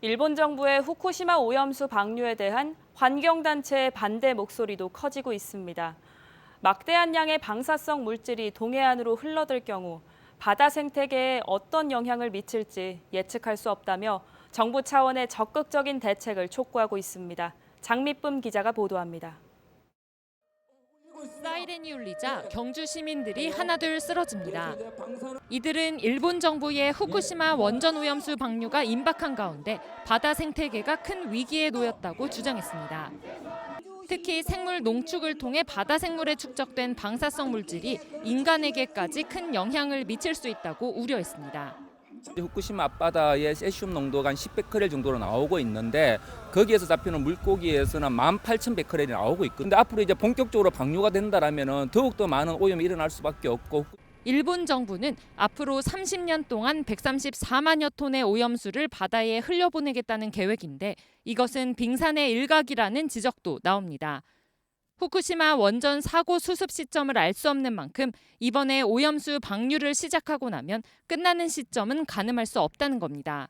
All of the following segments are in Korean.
일본 정부의 후쿠시마 오염수 방류에 대한 환경단체의 반대 목소리도 커지고 있습니다. 막대한 양의 방사성 물질이 동해안으로 흘러들 경우 바다 생태계에 어떤 영향을 미칠지 예측할 수 없다며 정부 차원의 적극적인 대책을 촉구하고 있습니다. 장미쁨 기자가 보도합니다. 사이렌이 울리자 경주 시민들이 하나둘 쓰러집니다. 이들은 일본 정부의 후쿠시마 원전 오염수 방류가 임박한 가운데 바다 생태계가 큰 위기에 놓였다고 주장했습니다. 특히 생물 농축을 통해 바다 생물에 축적된 방사성 물질이 인간에게까지 큰 영향을 미칠 수 있다고 우려했습니다. 후쿠시마 앞바다의 세슘 농도가 한 10베크렐 정도로 나오고 있는데 거기에서 잡히는 물고기에서는 18,000베크렐이 나오고 있거든요. 근데 앞으로 이제 본격적으로 방류가 된다라면은 더욱 더 많은 오염이 일어날 수밖에 없고 일본 정부는 앞으로 30년 동안 134만여 톤의 오염수를 바다에 흘려보내겠다는 계획인데 이것은 빙산의 일각이라는 지적도 나옵니다. 후쿠시마 원전 사고 수습 시점을 알 수 없는 만큼 이번에 오염수 방류를 시작하고 나면 끝나는 시점은 가늠할 수 없다는 겁니다.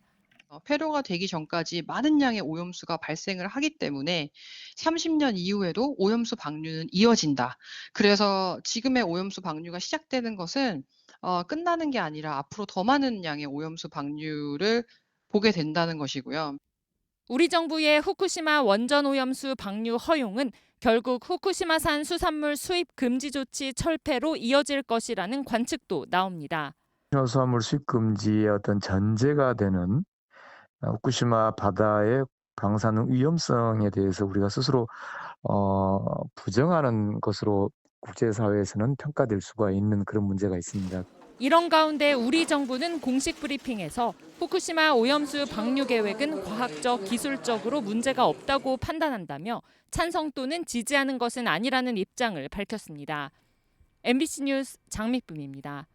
어, 폐로가 되기 전까지 많은 양의 오염수가 발생을 하기 때문에 30년 이후에도 오염수 방류는 이어진다. 그래서 지금의 오염수 방류가 시작되는 것은 어, 끝나는 게 아니라 앞으로 더 많은 양의 오염수 방류를 보게 된다는 것이고요. 우리 정부의 후쿠시마 원전 오염수 방류 허용은 결국 후쿠시마산 수산물 수입 금지 조치 철폐로 이어질 것이라는 관측도 나옵니다. 수산물 수입 금지의 어떤 전제가 되는 어, 후쿠시마 바다의 방사능 위험성에 대해서 우리가 스스로 어, 부정하는 것으로 국제사회에서는 평가될 수가 있는 그런 문제가 있습니다. 이런 가운데 우리 정부는 공식 브리핑에서 후쿠시마 오염수 방류 계획은 과학적, 기술적으로 문제가 없다고 판단한다며 찬성 또는 지지하는 것은 아니라는 입장을 밝혔습니다. MBC 뉴스 장미쁨입니다.